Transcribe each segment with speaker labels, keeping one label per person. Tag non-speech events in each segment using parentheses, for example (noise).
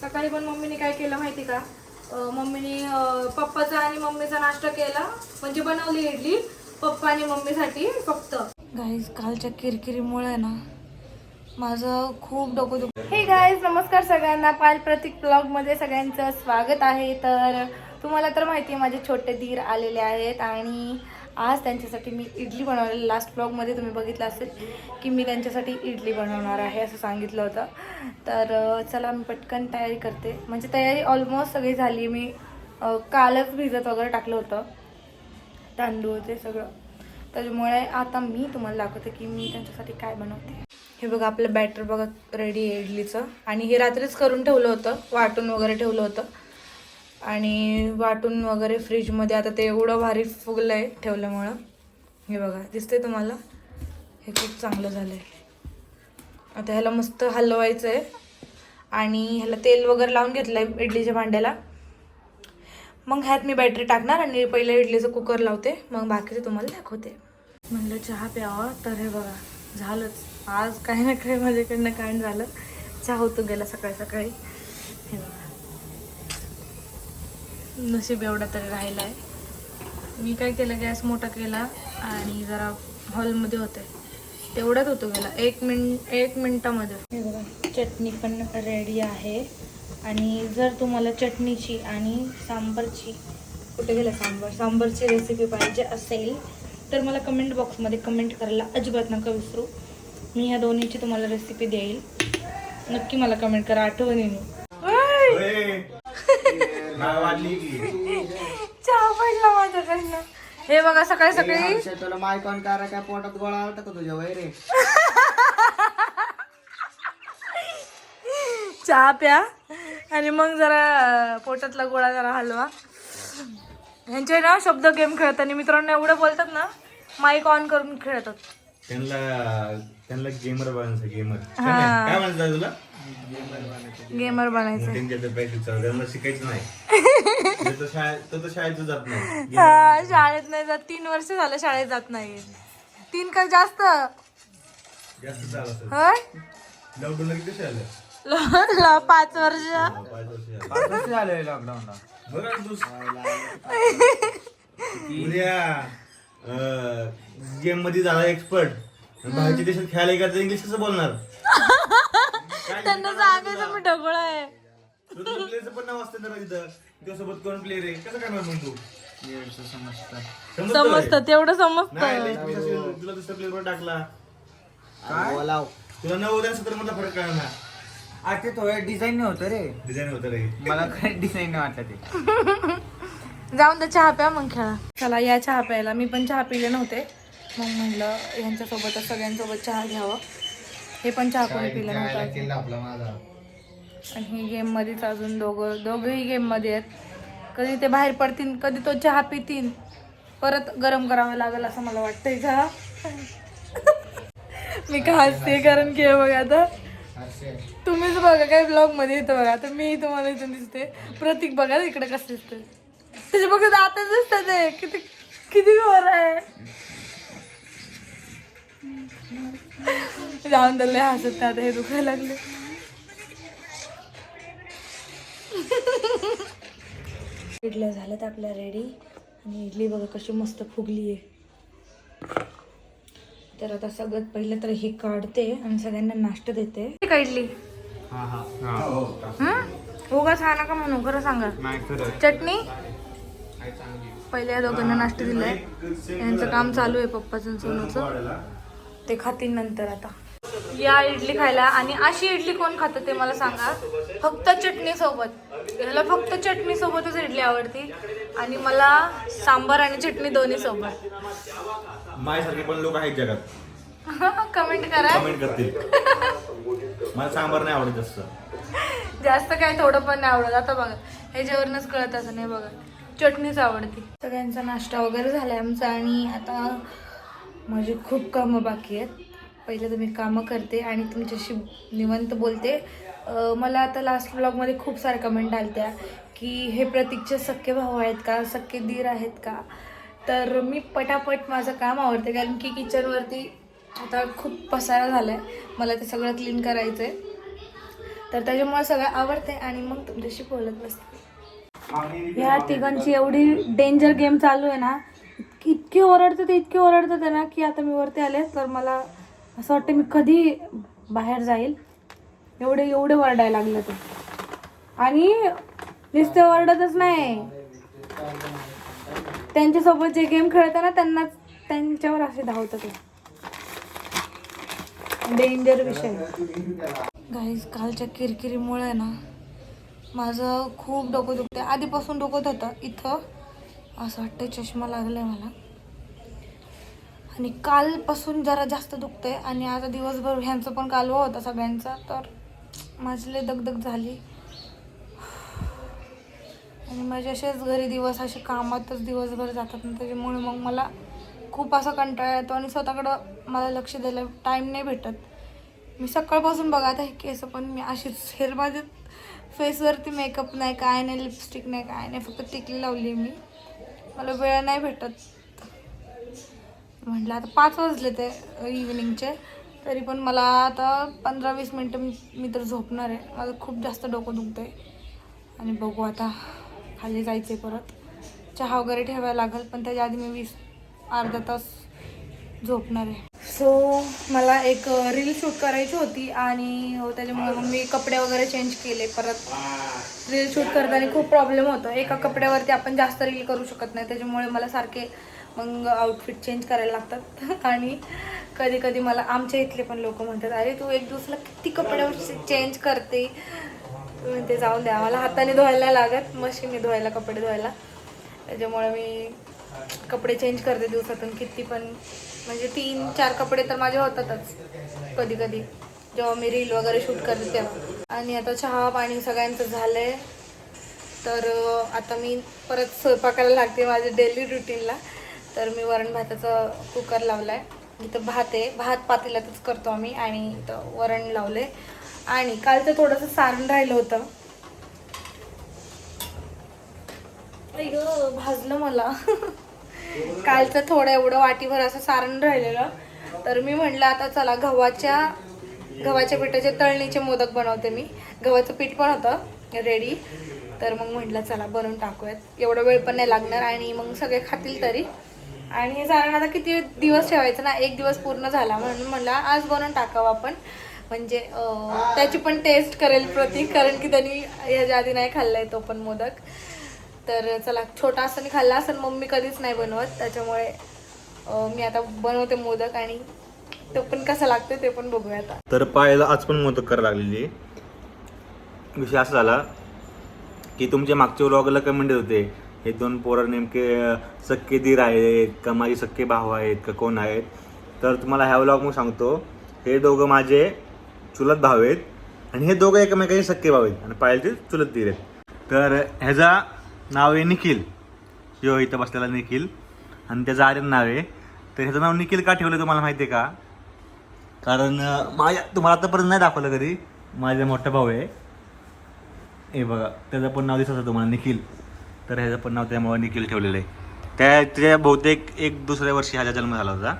Speaker 1: सकाळी पण मम्मीने काय केलं माहिती का? मम्मीने पप्पाचा आणि मम्मीचा नाश्ता केला. म्हणजे बनवली इडली पप्पा आणि मम्मीसाठी फक्त. गाईज कालच्या किरकिरीमुळे ना माझं खूप डोकं दुख हे गाईज नमस्कार सगळ्यांना. पाल प्रतीक ब्लॉगमध्ये सगळ्यांचं स्वागत आहे. तर तुम्हाला तर माहिती आहे माझे छोटे धीर आलेले आहेत आणि आज त्यांच्यासाठी मी इडली बनवलेली लास्ट ब्लॉगमध्ये तुम्ही बघितलं असेल की मी त्यांच्यासाठी इडली बनवणार आहे असं सांगितलं होतं. तर चला मी पटकन तयारी करते. म्हणजे तयारी ऑलमोस्ट सगळी झाली. मी कालच भिजत वगैरे टाकलं होतं. तांदूळ ते सगळं. त्याच्यामुळे आता मी तुम्हाला दाखवते की मी त्यांच्यासाठी काय बनवते. हे बघा आपलं बॅटर बघा रेडी आहे इडलीचं. आणि हे रात्रीच करून ठेवलं होतं. वाटून वगैरे ठेवलं होतं. आणि वाटून वगैरे फ्रीजमध्ये आता ते एवढं भारी फुगलं आहे ठेवल्यामुळं. हे बघा दिसते तुम्हाला? हे खूप चांगलं झालं आहे आता ह्याला मस्त हलवायचं आहे आणि ह्याला तेल वगैरे लावून घेतलं आहे इडलीच्या भांड्याला. मग ह्यात मी बॅटरी टाकणार आणि पहिले इडलीचं कुकर लावते. मग बाकीचं तुम्हाला दाखवते. म्हणलं चहा प्यावा तर हे बघा झालंच. आज काही ना काही माझ्याकडनं काय झालं. चहा होतो गेला सकाळी सकाळी. हे बघा. नशीब एवढा तरी राहिला आहे मी काय केलं गॅस मोठा केला आणि जरा हॉलमध्ये होते. तेवढ्यात होतो गेला. एक मिनिट एक मिनटामध्ये. हे बघा चटणी पण रेडी आहे. आणि जर तुम्हाला चटणीची आणि सांबरची कुठे गेलं सांबर? सांबरची रेसिपी पाहिजे असेल तर मला कमेंट बॉक्समध्ये कमेंट करायला अजिबात नका विसरू. मी ह्या दोन्हीची तुम्हाला रेसिपी देईल. नक्की मला कमेंट करा आठवणीने. चहा पडला हे बघा सकाळी सकाळी
Speaker 2: तुला मायकॉन करा काय पोटात गोळा आलता का तुझ्या वय रे
Speaker 1: चहा प्या आणि मग जरा पोटातला गोळा जरा हलवा. ह्यांचे ना शब्द गेम खेळताना मित्रांनो एवढं बोलतात ना माईक ऑन करून खेळतात.
Speaker 3: त्यांना त्यांना गेमर बनायचं गेमर
Speaker 1: हा.
Speaker 3: काय तुला
Speaker 1: गेमर बनायचं.
Speaker 3: त्यांच्या चालू त्यांना शिकायचं नाही. तो शाळेत तो शाळेत जात नाही.
Speaker 1: हा शाळेत नाही जात. तीन वर्ष झालं शाळेत जात नाही. तीन का जास्त? होय?
Speaker 3: लॉकडाऊन आलं? (laughs)
Speaker 1: पाच वर्ष.
Speaker 3: हा, पाच वर्ष झालं.
Speaker 2: पाच वर्ष झाले लॉकडाऊनला
Speaker 3: बघा ना तू उद्या. गेममध्ये झाला एक्सपर्ट बाहेरच्या देशात खेळायला गेला तर इंग्लिश कसं बोलणार? (laughs)
Speaker 1: त्यांना सांगायचं मी ढगोळ आहे.
Speaker 3: प्लेअरचं पण नाव असतं ना तिथं. त्यासोबत कोण प्लेअर आहे? कसं काय मग तू?
Speaker 2: समजतं.
Speaker 1: तेवढं समजतं.
Speaker 3: तुला दुसऱ्या प्लेअर टाकला.
Speaker 2: बोलाव.
Speaker 3: तुला नव्वद आणि सत्तर मधला फरक काय ना
Speaker 2: आज ते थोडं डिझाईन होतं रे.
Speaker 3: डिझाईन होतं रे.
Speaker 2: मला काय डिझाईन नाही वाटलं ते? (laughs)
Speaker 1: जाऊन तर चहा प्या मग खेळा. चला या चहा प्यायला. मी पण चहा पिले नव्हते. मग म्हणलं यांच्यासोबतच सगळ्यांसोबत चहा घ्यावं. हे पण चहा कोणी पिलं नव्हतं आणि ही गेममध्येच अजून दोघं दोघंही गेममध्ये आहेत. कधी ते बाहेर पडतील कधी तो चहा पितील. परत गरम करावं लागेल असं मला वाटतंय चहा मी का हसते? कारण की हे बघा आता तुम्हीच बघा काय ब्लॉगमध्ये येतं बघा. आता मी तुम्हाला इथून दिसते. प्रतीक बघा इकडे कसं दिसतं त्याचे बघा आता दिसतात ते किती किती गोर आहे. जाऊन तर लय हसत आता हे दुखायला लागले. इडल्या झाल्यात आपल्या रेडी. आणि इडली बघा कशी मस्त फुगली आहे. तर आता सगळ्यात पहिलं तर हे काढते आणि सगळ्यांना नाश्ता देते. का इडली?
Speaker 2: हा हा.
Speaker 1: हं? उगाच हा नका म्हणू खरं सांगा. चटणी? पहिले या दोघांना नाश्ता दिलाय. यांचं काम चालू आहे पप्पाचं सोनूचं. ते खातील नंतर आता. या इडली खायला. आणि अशी इडली कोण खातं ते मला सांगा. फक्त चटणी सोबत. याला फक्त चटणी सोबतच इडली आवडती. आणि मला सांबार आणि चटणी दोन्ही सोबत.
Speaker 3: माझ्यासारखे पण लोक आहेत जगात. (laughs)
Speaker 1: कमेंट करा.
Speaker 3: कमेंट करतील. मला सांबार नाही आवडत जास्त.
Speaker 1: जास्त काय थोडं पण नाही आवडत. आता बघा. ह्याच्यावरूनच कळत असं नाही बघा. चटणीच आवडते. सगळ्यांचा नाश्ता वगैरे झालाय आमचा आणि आता माझी खूप कामं बाकी आहेत. पहिले तर मी कामं करते आणि तुमच्याशी निवंत बोलते. मला आता लास्ट ब्लॉगमध्ये खूप साऱ्या कमेंट आल्या की हे प्रतीकचे सख्खे भाऊ आहेत का? सख्खे दीर आहेत का? तर मी पटापट माझं काम आवडते कारण की किचनवरती आता खूप पसारा झाला आहे मला ते सगळं क्लीन करायचं आहे तर त्याच्यामुळे सगळं आवडते आणि मग तुमच्याशी बोलत बसते. ह्या तिघांची एवढी डेंजर गेम चालू आहे ना इतकी इतकी ओरडते ते इतके ओरडते ते ना की आता मी वरती आले तर मला असं वाटतं मी कधी बाहेर जाईल. एवढे एवढे ओरडायला लागले ते. आणि नुसते ओरडतच नाही. त्यांच्यासोबत जे गेम खेळताना त्यांना त्यांच्यावर असे धावतं ते. डेंजर विषय. गाईज कालच्या किरकिरीमुळे ना माझं खूप डोकं दुखतं आधीपासून डोकं होतं इथं. असं वाटतं चष्मा लागलाय मला. आणि कालपासून जरा जास्त दुखतंय. आणि आता दिवसभर ह्यांचं पण कालवा होता सगळ्यांचा. तर माझले दगदग झाली. आणि माझे असेच घरी दिवस असे कामातच दिवसभर जातात ना त्याच्यामुळे मग मला खूप असा कंटाळा येतो. आणि स्वतःकडं मला लक्ष द्यायला टाईम नाही भेटत. मी सकाळपासून बघा आता हे केस पण मी अशीच हेअर माझे फेसवरती मेकअप नाही काय नाही लिपस्टिक नाही काय नाही फक्त टिकली लावली मी. मला वेळ नाही भेटत. म्हटलं आता पाच वाजले ते इव्हिनिंगचे तरी पण मला आता पंधरा वीस मिनटं मी तर झोपणार आहे. माझं खूप जास्त डोकं दुखतं आहे आणि बघू आता खाली जायचं आहे परत. चहा वगैरे ठेवायला लागेल पण त्याच्या आधी मी वीस अर्धा तास झोपणार आहे. सो मला एक रील शूट करायची होती आणि त्याच्यामुळे मग मी कपडे वगैरे चेंज केले. परत रील शूट करताना खूप प्रॉब्लेम होतो. एका कपड्यावरती आपण जास्त रील करू शकत नाही. त्याच्यामुळे मला सारखे मग आउटफिट चेंज करायला लागतात. (laughs) आणि कधी कधी मला आमच्या इथले पण लोक म्हणतात अरे तू एक दिवसाला किती कपड्यावर चेंज करते? ते जाऊन द्या. मला हाताने धुवायला लागत. मशीनने धुवायला कपडे धुवायला. त्याच्यामुळे मी कपडे चेंज करते दिवसातून किती पण. म्हणजे तीन चार कपडे तर माझे होतातच. कधी कधी. जेव्हा मी रील वगैरे शूट करते तेव्हा. आणि आता चहा पाणी सगळ्यांचं झालं आहे तर आता मी परत स्वयंपाकाला लागते माझ्या डेली रुटीनला तर मी वरण भाताचा कुकर लावला आहे इथं भात आहे. भात पातेल्यातच करतो आम्ही आणि इथं वरण लावले आणि कालचं थोडंसं सारण राहिलं होतं. गं, भाजलं मला. कालचं थोडं एवढं वाटीभर असं सारण राहिलेलं. तर मी म्हटलं आता चला गव्हाच्या गव्हाच्या पिठाचे तळणीचे मोदक बनवते मी. गव्हाचं पीठ पण होतं रेडी तर मग म्हटलं चला बनवून टाकूयात. एवढा वेळ पण नाही लागणार आणि मग सगळे खातील तरी. आणि हे सारण आता किती दिवस ठेवायचं ना? एक दिवस पूर्ण झाला. म्हणून म्हटलं आज बनवून टाकावं आपण. म्हणजे त्याची पण टेस्ट करेल प्रतीक कारण की त्यांनी ह्याच्या आधी नाही खाल्लाय तो पण मोदक. तर चला छोटा असताना खाल्ला असं मम्मी कधीच नाही बनवत. त्याच्यामुळे मी आता बनवते मोदक आणि तो पण कसा लागतो ते पण बघूया आता.
Speaker 3: तर पायाला आज पण मोदक करायला लागलेली विषय असा झाला की तुमच्या मागच्या व्लॉगला कमेंट होते. हे दोन पोरं नेमके सक्के दीर आहेत का माझे सक्के भाऊ आहेत का कोण आहेत? तर तुम्हाला ह्या व्लॉग मग सांगतो हे दोघं माझे चुलत भाऊ आहेत आणि हे दोघं एकमेकाचे सक्के भाऊ आहेत आणि पायलचे चुलत दीर आहेत. तर ह्याचा नाव आहे निखिल. यो इथं बसलेला निखिल. आणि त्याचं आर्यन नाव आहे. तर ह्याचं नाव निखिल का ठेवलं तुम्हाला माहिती आहे का? कारण माझ्या तुम्हाला आतापर्यंत नाही दाखवलं कधी. माझा मोठा भाऊ आहे. हे बघा त्याचं पण नाव दिसत होतं तुम्हाला निखिल. तर ह्याचं पण नाव त्यामुळे निखिल ठेवलेलं आहे. त्या त्या बहुतेक एक दुसऱ्या वर्षी ह्याचा जन्म झाला होता.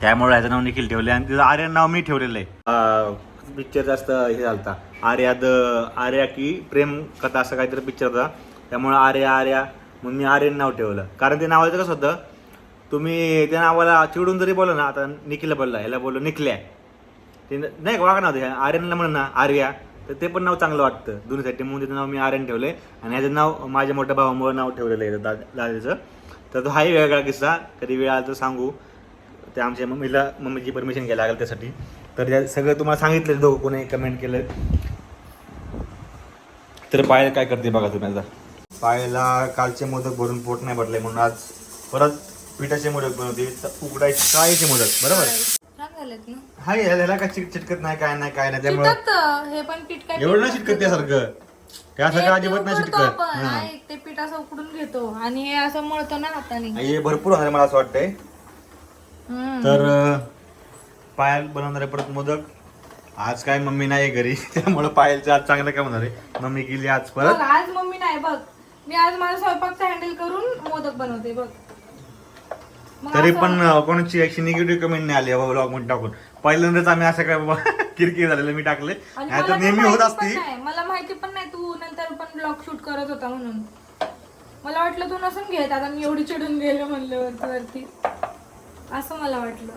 Speaker 3: त्यामुळे ह्याचं नाव निखिल ठेवलं आणि त्याचं आर्यन नाव मी ठेवलेलं आहे. पिक्चर जास्त हे झालता. आर्या द आर्या की प्रेम कथा असं काहीतरी पिक्चर होता. त्यामुळे आर्या आर्या म्हणून मी आर्यन नाव ठेवलं. कारण ते नावाचं कसं होतं तुम्ही त्या नावाला चिडून जरी बोला ना आता निखिल बोलला ह्याला बोललो निखल्या. ते नाही का वागा नाव ते आर्यनला म्हणून ना आर्या तर ते पण नाव चांगलं वाटतं. दोन्हीसाठी म्हणून त्याचं नाव मी आर्यन ठेवलंय. आणि ह्याचं नाव माझ्या मोठ्या भावामुळे नाव ठेवलेलं आहे दा दादाचं. तर तो हाही वेगळा किस्सा. कधी वेळ आला तर सांगू. ते आमच्या मम्मीला मम्मीची परमिशन घ्यायला लागेल त्यासाठी. तर सगळं तुम्हाला सांगितलं दोघं कोणी कमेंट केलं. तर पायल काय करते बघा तुम्ही आता? पायला कालचे मोदक भरून पोट नाही भरले म्हणून आज परत पिठाचे मोदक बनवते. उकडायचे काळीचे मोदक बरोबर? हाय ह्याला काय चिट चिटकत नाही काय नाही काय नाही त्यामुळे
Speaker 1: चिटकत हे पण पीठ काय
Speaker 3: एवढं नाही चिटकत? त्यासारखं. त्यासारखं अजिबात नाही चिटकत.
Speaker 1: ते पीठ असं उकडून घेतो आणि हे असं मळतो ना हाताने.
Speaker 3: हे भरपूर होणार मला असं वाटतंय. तर पायल बनवणार आहे परत मोदक. आज काय मम्मी नाही घरी त्यामुळे पायलचं आज चांगलं काय होणार आहे? मम्मी गेली आज
Speaker 1: बघ
Speaker 3: परत
Speaker 1: आज मम्मी नाही बघ. मी आज माझा स्वयंपाकचा हँडल करून मोदक बनवते बघ. मग
Speaker 3: तरी
Speaker 1: असं-
Speaker 3: पण अं, कोणाची अशी निगेटिव्ह कमेंट नाही आली बाबा ब्लॉगमध्ये टाकून. पहिल्यांदाच आम्ही असं काय बाबा किरकिर झालेलं मी टाकले
Speaker 1: आणि
Speaker 3: नाही
Speaker 1: मला
Speaker 3: तर नेहमी होत
Speaker 1: माहिती पण
Speaker 3: असती
Speaker 1: नाही, मला माहिती पण नाही तू नंतर पण ब्लॉग शूट करत होता म्हणून. मला वाटलं तू नसून घेत आता मी एवढी चिडून गेलो म्हणलं वरती वरती. असं मला वाटलं.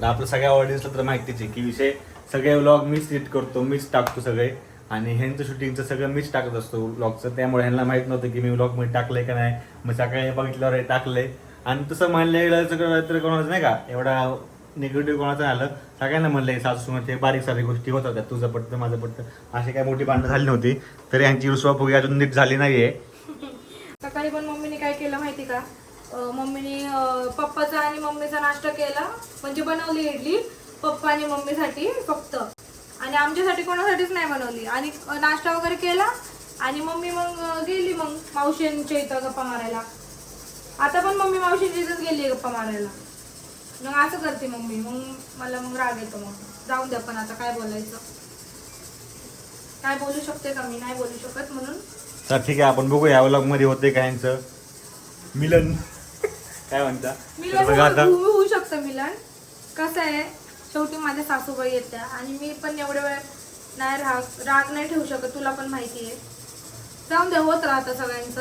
Speaker 3: तर आपलं सगळ्या ऑडियन्सला तर माहितीच आहे की विषय सगळे व्लॉग मीच एडिट करतो मीच टाकतो सगळे. आणि ह्यांचं शूटिंगचं सगळं मीच टाकत असतो व्लॉगचं त्यामुळे ह्यांना माहीत नव्हतं की मी व्लॉगमध्ये टाकलंय का नाही. मग सकाळी हे बघितल्यावर हे टाकलंय. आणि तसं म्हणलं गेलं सगळं तर कोणाचं नाही का? एवढा निगेटिव्ह कोणाचं आलं सगळ्यांना म्हणलंय सासू ते बारीक सारीक गोष्टी होत होत्या तुझं पटतं माझं पटतं. अशी काही मोठी भांडणं झाली नव्हती. तर यांची रुसवाफुगी अजून नीट झाली नाहीये.
Speaker 1: सकाळी पण मम्मीने काय केलं माहिती का? मम्मीने पप्पाचा आणि मम्मीचा नाश्ता केला. म्हणजे बनवली इडली पप्पा आणि मम्मीसाठी फक्त. आणि आमच्यासाठी कोणासाठीच नाही बनवली. आणि नाश्ता वगैरे केला. आणि मम्मी मग गेली मग मावशींच्या इथं गप्पा मारायला. आता पण मम्मी मावशींच्या इथंच गेली गप्पा मारायला. मग असं करते मम्मी. मग मला मग राग येतो मग. जाऊन द्या पण आता काय बोलायचं. काय बोलू शकते का मी? नाही बोलू शकत म्हणून.
Speaker 3: तर ठीक आहे आपण बघू या व्लॉगमध्ये होते का मिलन. काय म्हणता?
Speaker 1: मी
Speaker 3: तर बघा आता.
Speaker 1: होऊ शकतं मिलन. कसं आहे शेवटी माझ्या सासूबाई येत्या आणि मी पण एवढे वेळ नाही राग राग नाही ठेवू शकत तुला पण माहिती आहे. जाऊन दे होत राहतं सगळ्यांचं.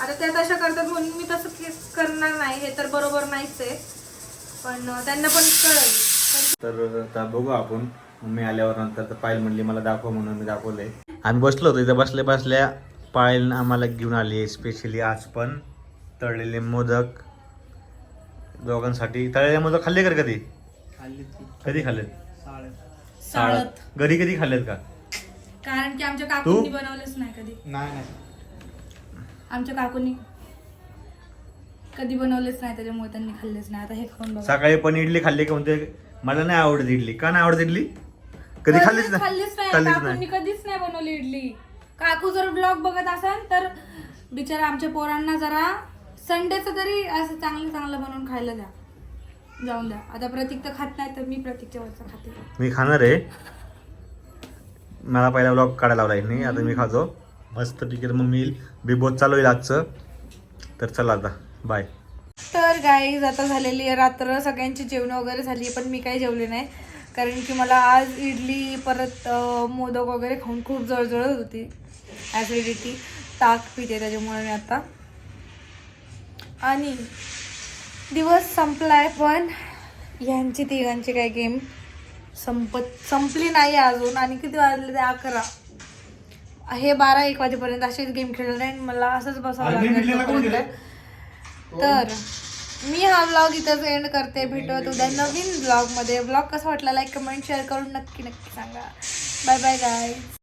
Speaker 1: आता त्या तशा करतात म्हणून मी तसं करणार नाही हे तर बरोबर नाहीच आहे. पण त्यांना पण कळेल.
Speaker 3: तर आता बघू आपण. मम्मी आल्यावर नंतर तर पायल म्हणली मला दाखव म्हणून मी दाखवलंय. आम्ही बसलो होतो इथं बसल्या बसल्या पायल आम्हाला घेऊन आली स्पेशली आज पण तळलेले मोदक. दोघांसाठी. मोदक खाल्ले का कधी? कधी खाल्लेत?
Speaker 1: साळत.
Speaker 3: घरी कधी खाल्लेत का?
Speaker 1: कारण की आमच्या काकूंनी बनवलेच नाही कधी.
Speaker 2: नाही नाही.
Speaker 1: आमच्या काकूंनी कधी बनवलेच नाही त्याच्यामुळे त्यांनी खाल्लेच नाही. आता हे खाऊन बघा.
Speaker 3: सकाळी पण इडली खाल्ली का म्हणते? मला नाही आवडत इडली. का नाही आवडत इडली? कधी खाल्लीच नाही?
Speaker 1: खाल्लीच नाही.
Speaker 3: खाल्लीच
Speaker 1: काकूंनी
Speaker 3: नाही.
Speaker 1: कधीच नाही बनवली इडली. काकू जर ब्लॉग बघत असेल तर बिचारा आमच्या पोरांना जरा संडेचं तरी असं चांगलं चांगलं बनवून खायला द्या. जाऊन द्या. आता प्रतीक तर खात नाही तर मी प्रतीकच्या वरचं खाते.
Speaker 3: मी खाणार आहे. मला पहिला ब्लॉग काढायला लावला नाही आता मी खातो. मस्त ठीक आहे मग मी बिग बॉस चालू होईल आजचं. तर चला आता. बाय
Speaker 1: तर गाईज आता झालेली आहे रात्र. सगळ्यांची जेवण वगैरे झाली पण मी काही जेवले नाही. कारण की मला आज इडली परत मोदक वगैरे खाऊन खूप जळजळत होती ॲसिडिटी ताक पिते त्याच्यामुळे मी आता. आणि दिवस संपलाय पण यांची तिघांची काय गेम संपत संपली नाही अजून. आणि किती वाजले ते अकरा. हे बारा एक वाजेपर्यंत असेच गेम खेळले नाही मला असंच बसावं लागेल. तर मी हा ब्लॉग इथंच एंड करते. भेटत उद्या नवीन ब्लॉगमध्ये ब्लॉग कसा वाटला लाईक कमेंट शेअर करून नक्की नक्की सांगा. बाय बाय गाय